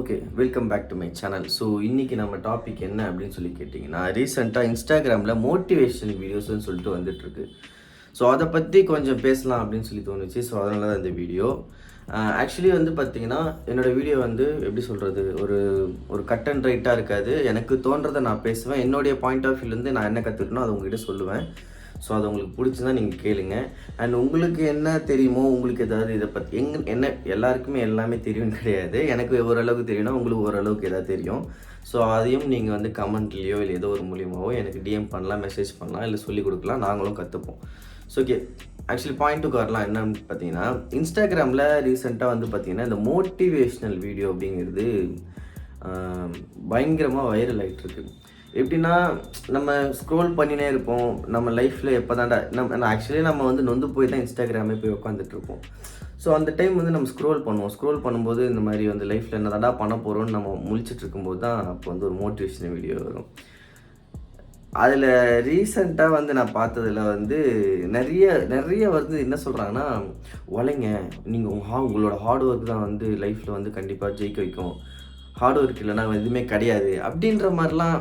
Okay welcome back to my channel so இன்றைக்கி நம்ம topic என்ன அப்படின்னு சொல்லி கேட்டிங்கன்னா ரீசெண்டாக இன்ஸ்டாகிராமில் மோட்டிவேஷன் வீடியோஸ்னு சொல்லிட்டு வந்துட்டுருக்கு. ஸோ அதை பற்றி கொஞ்சம் பேசலாம் அப்படின்னு சொல்லி தோணுச்சு. ஸோ அதனால தான் இந்த வீடியோ ஆக்சுவலி வந்து பார்த்தீங்கன்னா என்னோடய வீடியோ வந்து எப்படி சொல்கிறது ஒரு ஒரு கட் அண்ட் ரைட்டாக இருக்காது. எனக்கு தோன்றதை நான் பேசுவேன். என்னுடைய பாயிண்ட் ஆஃப் வியூலேருந்து நான் என்ன கற்றுக்கணும் அதை உங்ககிட்ட சொல்லுவேன். ஸோ அது உங்களுக்கு பிடிச்சதா நீங்கள் கேளுங்க. அண்ட் உங்களுக்கு என்ன தெரியுமோ உங்களுக்கு ஏதாவது இதை பற்றி எங் என்ன எல்லாருக்குமே எல்லாமே தெரியும்னு கிடையாது. எனக்கு ஓரளவுக்கு தெரியும்னா உங்களுக்கு ஓரளவுக்கு எதாவது தெரியும். ஸோ அதையும் நீங்கள் வந்து கமெண்ட்லேயோ இல்லை ஏதோ ஒரு மூலியமாகவோ எனக்கு டிஎம் பண்ணலாம் மெசேஜ் பண்ணலாம் இல்லை சொல்லிக் கொடுக்கலாம் நாங்களும் கற்றுப்போம் so okay actually point to வரலாம் என்னன்னு பார்த்தீங்கன்னா இன்ஸ்டாகிராமில் ரீசெண்டாக வந்து பார்த்தீங்கன்னா இந்த மோட்டிவேஷ்னல் வீடியோ அப்படிங்கிறது பயங்கரமாக வைரல் ஆகிட்டு எப்படின்னா நம்ம ஸ்க்ரோல் பண்ணினே இருப்போம். நம்ம லைஃப்பில் எப்போ தான்டா நம்ம ஆக்சுவலி நம்ம வந்து நொந்து போய் தான் இன்ஸ்டாகிராமே போய் உட்காந்துட்ருப்போம் ஸோ அந்த டைம் வந்து நம்ம ஸ்க்ரோல் பண்ணுவோம். ஸ்க்ரோல் பண்ணும்போது இந்த மாதிரி வந்து லைஃப்பில் என்ன தாண்டா பண்ண போகிறோம்னு நம்ம முழிச்சிட்டு இருக்கும்போது தான் அப்போ வந்து ஒரு மோட்டிவேஷன் வீடியோ வரும். அதில் ரீசண்டாக வந்து நான் பார்த்ததில் வந்து நிறைய நிறைய வந்து என்ன சொல்கிறாங்கன்னா உழைங்க நீங்கள் ஹா உங்களோட ஹார்ட் ஒர்க் தான் வந்து லைஃப்பில் வந்து கண்டிப்பாக ஜெயிக்க வைக்கும். ஹார்ட் ஒர்க் இல்லைனா எதுவுமே கிடையாது. அப்படின்ற மாதிரிலாம்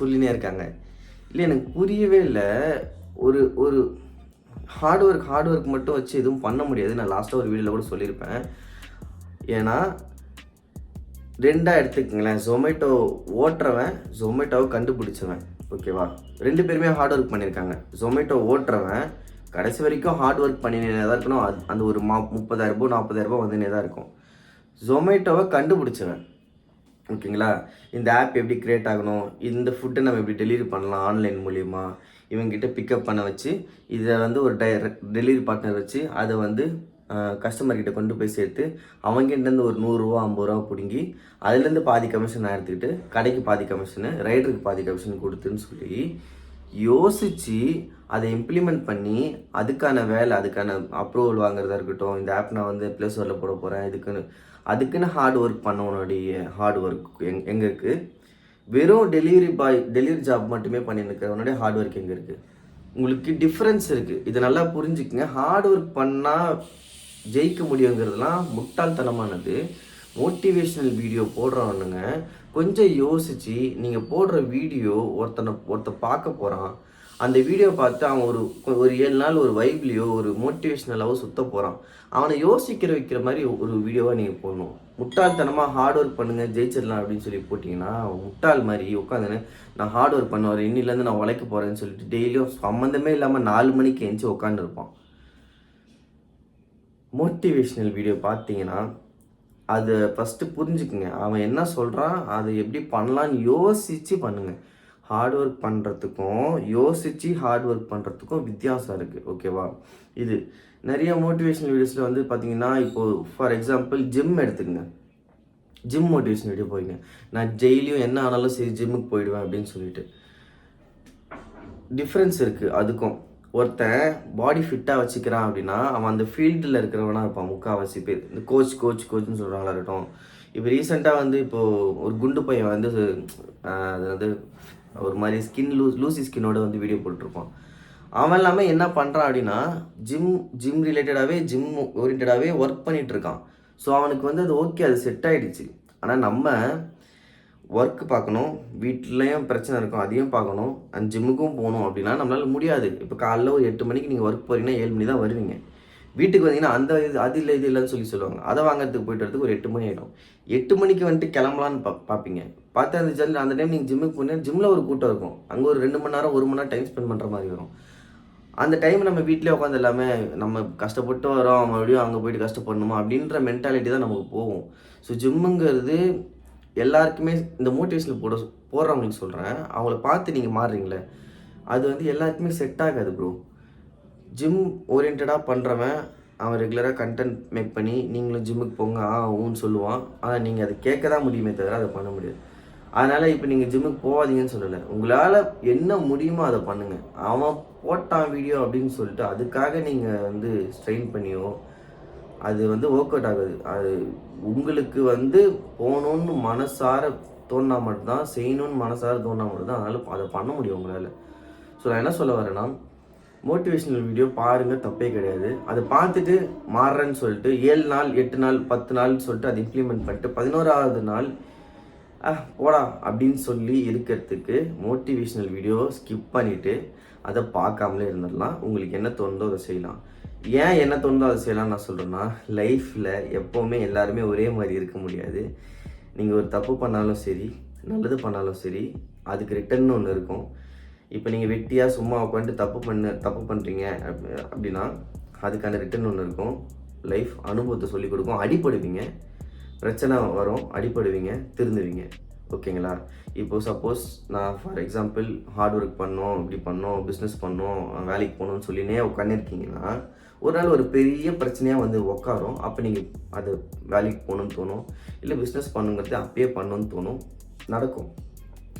சொல்லினே இருக்காங்க. இல்லை எனக்கு புரியவே இல்லை. ஒரு ஒரு ஹார்ட் ஒர்க் ஹார்ட் ஒர்க் மட்டும் வச்சு எதுவும் பண்ண முடியாது. நான் லாஸ்ட்டாக ஒரு வீடியோவில் கூட சொல்லியிருப்பேன். ஏன்னா ரெண்டாக எடுத்துக்கங்களேன். ஜொமேட்டோ ஓட்டுறவன் ஜொமேட்டோவை கண்டுபிடிச்சவன். ஓகேவா ரெண்டு பேருமே ஹார்ட் ஒர்க் பண்ணியிருக்காங்க. ஜொமேட்டோ ஓட்டுறவன் கடைசி வரைக்கும் ஹார்ட் ஒர்க் பண்ணினே தான் இருக்கணும். அது அந்த ஒரு மா முப்பதாயிரரூபா நாற்பதாயிரரூபா வந்துனே தான் இருக்கும். ஜொமேட்டோவை கண்டுபிடிச்சவன். ஓகேங்களா? இந்த ஆப் எப்படி க்ரியேட் ஆகணும்? இந்த ஃபுட்டை நம்ம எப்படி டெலிவரி பண்ணலாம் ஆன்லைன் மூலிமா இவங்ககிட்ட பிக்கப் பண்ண வச்சு இதை வந்து ஒரு டை டெலிவரி பார்ட்னர் வச்சு அதை வந்து கஸ்டமர்கிட்ட கொண்டு போய் சேர்த்து அவங்ககிட்டேருந்து ஒரு நூறுரூவா ஐம்பது ரூபா பிடுங்கி அதுலேருந்து பாதி கமிஷன் நான் எடுத்துக்கிட்டு கடைக்கு பாதி கமிஷனு ரைடருக்கு பாதி கமிஷன் கொடுத்துன்னு சொல்லி யோசித்து அதை இம்ப்ளிமெண்ட் பண்ணி அதுக்கான வேலை அதுக்கான அப்ரூவல் வாங்குறதா இருக்கட்டும் இந்த ஆப் நான் வந்து ப்ளே ஸ்டோரில் போட போகிறேன் இதுக்குன்னு அதுக்குன்னு ஹார்ட் ஒர்க் பண்ணவனுடைய ஹார்ட் ஒர்க் எங் எங்கே இருக்குது வெறும் டெலிவரி பாய் டெலிவரி ஜாப் மட்டுமே பண்ணியிருக்கிறவனுடைய ஹார்ட் ஒர்க் எங்கே இருக்குது உங்களுக்கு டிஃப்ரென்ஸ் இருக்குது இதை நல்லா புரிஞ்சுக்கங்க. ஹார்ட் ஒர்க் பண்ணால் ஜெயிக்க முடியுங்கிறதுலாம் முட்டாள்தனமானது. மோட்டிவேஷ்னல் வீடியோ போடுறவனுங்க கொஞ்சம் யோசித்து நீங்கள் போடுற வீடியோ ஒருத்தனை ஒருத்த பார்க்க போகிறான் அந்த வீடியோ பார்த்து அவன் ஒரு ஒரு ஏழு நாள் ஒரு வைப்லேயோ ஒரு மோட்டிவேஷ்னலாவோ சுத்த போகிறான் அவனை யோசிக்கிற வைக்கிற மாதிரி ஒரு வீடியோவாக நீங்கள் போடணும். முட்டாள்தனமாக ஹார்ட் ஒர்க் பண்ணுங்கள் ஜெயிச்சிடலாம் அப்படின்னு சொல்லி போட்டிங்கன்னா முட்டாள் மாதிரி உட்காந்துன்னு நான் ஹார்ட் ஒர்க் பண்ணுவார் இன்னிலேருந்து நான் உழைக்க போகிறேன்னு சொல்லிட்டு டெய்லியும் சம்மந்தமே இல்லாமல் நாலு மணிக்கு எஞ்சி உட்காந்துருப்பான் மோட்டிவேஷ்னல் வீடியோ பார்த்தீங்கன்னா அதை ஃபஸ்ட்டு புரிஞ்சுக்குங்க. அவன் என்ன சொல்கிறான் அதை எப்படி பண்ணலான்னு யோசித்து பண்ணுங்கள் ஹார்ட் ஒர்க் பண்ணுறதுக்கும் யோசித்து ஹார்ட் ஒர்க் பண்ணுறதுக்கும் வித்தியாசம் இருக்குது ஓகேவா இது நிறைய மோட்டிவேஷனல் வீடியோஸில் வந்து பார்த்தீங்கன்னா இப்போது ஃபார் எக்ஸாம்பிள் ஜிம் எடுத்துக்கங்க. ஜிம் மோட்டிவேஷன் வீடியோ போயிங்க நான் டெய்லியும் என்ன ஆனாலும் சரி ஜிம்முக்கு போயிடுவேன் அப்படின்னு சொல்லிட்டு. டிஃப்ரென்ஸ் இருக்குது அதுக்கும். ஒருத்தன் பாடி ஃபிட்டாக வச்சுக்கிறான் அப்படின்னா அவன் அந்த ஃபீல்டில் இருக்கிறவனா இருப்பான் முக்கால்வாசி பேர். இந்த கோச் கோச் கோச்னு சொல்கிறாங்களா இருக்கட்டும். இப்போ ரீசெண்டாக வந்து இப்போது ஒரு குண்டு பையன் வந்து அது வந்து ஒரு மாதிரி ஸ்கின் லூஸ் லூசி ஸ்கின்னோட வந்து வீடியோ போட்டிருப்பான் அவன் இல்லாமல் என்ன பண்ணுறான் அப்படின்னா ஜிம் ஜிம் ரிலேட்டடாகவே ஜிம் ஓரியன்டாகவே ஒர்க் பண்ணிகிட்டு இருக்கான். ஸோ அவனுக்கு வந்து அது ஓகே அது செட் ஆகிடுச்சு ஆனால் நம்ம ஒர்க் பார்க்கணும் வீட்லேயும் பிரச்சனை இருக்கும் அதையும் பார்க்கணும் அந்த ஜிம்முக்கும் போகணும் அப்படின்னா நம்மளால் முடியாது. இப்போ காலைல ஒரு எட்டு மணிக்கு நீங்கள் ஒர்க் போகிறீங்கன்னா ஏழு மணி தான் வருவீங்க. வீட்டுக்கு வந்தீங்கன்னா அந்த இது அது இல்லை இது இல்லைன்னு சொல்லி சொல்லுவாங்க. அதை வாங்குறதுக்கு போயிட்டு வரதுக்கு ஒரு எட்டு மணி ஆகிடும் எட்டு மணிக்கு வந்துட்டு கிளம்பலான்னு பா பார்ப்பீங்க பார்த்தா அந்த ஜெல் அந்த டைம் நீங்கள் ஜிம்முக்கு போனீங்கன்னா ஜிம்மில் ஒரு கூட்டம் இருக்கும். அங்கே ஒரு ரெண்டு மணி நேரம் ஒரு மணி நேரம் டைம் ஸ்பெண்ட் பண்ணுற மாதிரி வரும். அந்த டைம் நம்ம வீட்டிலே உட்காந்து எல்லாமே நம்ம கஷ்டப்பட்டு வரோம் மறுபடியும் அங்கே போயிட்டு கஷ்டப்படணுமா அப்படின்ற மென்டாலிட்டி தான் நமக்கு போகும். ஸோ ஜிம்முங்கிறது எல்லாருக்குமே இந்த மோட்டிவேஷனில் போட போடுறவங்களுக்கு சொல்கிறேன் அவங்கள பார்த்து நீங்கள் மாறுறீங்களே. அது வந்து எல்லாருக்குமே செட் ஆகாது ப்ரோ ஜிம் ஓரியன்டாக பண்ணுறவன் அவன் ரெகுலராக கண்டென்ட் மேக் பண்ணி நீங்களும் ஜிம்முக்கு போங்க ஆ ஊன்னு சொல்லுவான். ஆனால் நீங்கள் அதை கேட்க தான் முடியுமே தவிர அதை பண்ண முடியாது. அதனால் இப்போ நீங்கள் ஜிம்முக்கு போகாதீங்கன்னு சொல்லலை. உங்களால் என்ன முடியுமோ அதை பண்ணுங்கள் அவன் போட்டான் வீடியோ அப்படின்னு சொல்லிட்டு அதுக்காக நீங்கள் வந்து ஸ்ட்ரெயின் பண்ணியோ அது வந்து ஒர்க் அவுட் ஆகுது. அது உங்களுக்கு வந்து போகணுன்னு மனசார தோணா மட்டும்தான் செய்யணும்னு மனசார தோணா மட்டும்தான் அதனால் அதை பண்ண முடியும் உங்களால். ஸோ நான் என்ன சொல்ல வரேன்னா மோட்டிவேஷ்னல் வீடியோ பாருங்கள் தப்பே கிடையாது. அதை பார்த்துட்டு மாறுறேன்னு சொல்லிட்டு ஏழு நாள் எட்டு நாள் பத்து நாள்னு சொல்லிட்டு அதை இம்ப்ளிமெண்ட் பண்ணிட்டு பதினோராவது நாள் போடா அப்படின்னு சொல்லி இருக்கிறதுக்கு மோட்டிவேஷ்னல் வீடியோ ஸ்கிப் பண்ணிவிட்டு அதை பார்க்காமலே இருந்துடலாம். உங்களுக்கு என்ன தோணுதோ அதை செய்யலாம். ஏன் என்ன தோணுதோ அதை செய்யலாம் நான் சொல்கிறேன்னா லைஃப்பில் எப்போவுமே எல்லாருமே ஒரே மாதிரி இருக்க முடியாது. நீங்கள் ஒரு தப்பு பண்ணாலும் சரி நல்லது பண்ணாலும் சரி அதுக்கு ரிட்டர்ன் ஒன்று இருக்கும். இப்போ நீங்கள் வெட்டியாக சும்மா உட்காந்து தப்பு பண்ண தப்பு பண்ணுறீங்க அப்படின்னா அதுக்கான ரிட்டர்ன் ஒன்று இருக்கும். லைஃப் அனுபவத்தை சொல்லிக் கொடுக்கும். அடிப்படுவீங்க பிரச்சனை வரும். அடிப்படுவீங்க திருந்துவீங்க. ஓகேங்களா? இப்போ சப்போஸ் நான் ஃபார் எக்ஸாம்பிள் ஹார்ட் ஒர்க் பண்ணோம் இப்படி பண்ணோம் பிஸ்னஸ் பண்ணோம் வேலைக்கு போகணும்னு சொல்லினே உட்காந்துருக்கீங்கன்னா ஒரு நாள் ஒரு பெரிய பிரச்சனையாக வந்து உட்காரும் அப்போ நீங்கள் அது வேலைக்கு போகணும்னு தோணும். இல்லை பிஸ்னஸ் பண்ணுங்கிறது அப்பயே பண்ணணும்னு தோணும். நடக்கும்.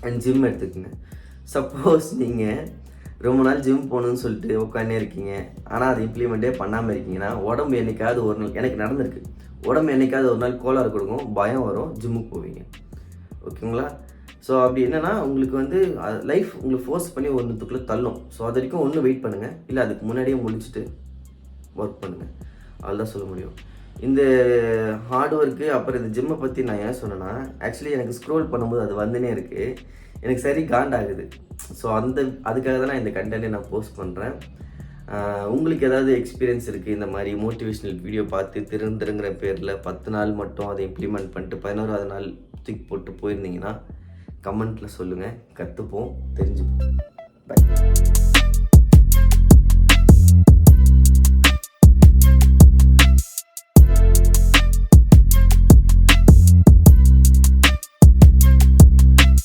அண்ட் ஜிம் எடுத்துக்கங்க. சப்போஸ் நீங்கள் ரொம்ப நாள் ஜிம் போகணுன்னு சொல்லிட்டு உட்காந்தே இருக்கீங்க. ஆனால் அது இம்ப்ளிமெண்ட்டே பண்ணாமல் இருக்கீங்கன்னா உடம்பு என்னைக்காவது ஒரு நாள் எனக்கு நடந்திருக்கு. உடம்பு என்னைக்காவது ஒரு நாள் கோளாறு கொடுக்கும். பயம் வரும். ஜிம்முக்கு போவீங்க. ஓகேங்களா? ஸோ அப்படி என்னென்னா உங்களுக்கு வந்து லைஃப் உங்களுக்கு ஃபோர்ஸ் பண்ணி ஒன்றுத்துக்குள்ளே தள்ளும். ஸோ அது வரைக்கும் ஒன்று வெயிட் பண்ணுங்கள் இல்லை அதுக்கு முன்னாடியே முடிச்சுட்டு ஒர்க் பண்ணுங்கள் அதுதான் சொல்ல முடியும். இந்த ஹார்ட் ஒர்க்கு அப்புறம் இந்த ஜிம்மை பற்றி நான் ஏன் சொன்னேன்னா ஆக்சுவலி எனக்கு ஸ்க்ரோல் பண்ணும்போது அது வந்துனே இருக்குது எனக்கு சரி காண்டாகுது. ஸோ அந்த அதுக்காக தான் நான் இந்த கண்டென்ட்டை நான் போஸ்ட் பண்ணுறேன் உங்களுக்கு ஏதாவது எக்ஸ்பீரியன்ஸ் இருக்குது இந்த மாதிரி மோட்டிவேஷ்னல் வீடியோ பார்த்து திருந்துருங்கிற பேரில் பத்து நாள் மட்டும் அதை இம்ப்ளிமெண்ட் பண்ணிட்டு பதினோராவது நாள் தூக்கி போட்டு போயிருந்தீங்கன்னா கமெண்ட்டில் சொல்லுங்கள் கற்றுப்போம் தெரிஞ்சுப்போம்.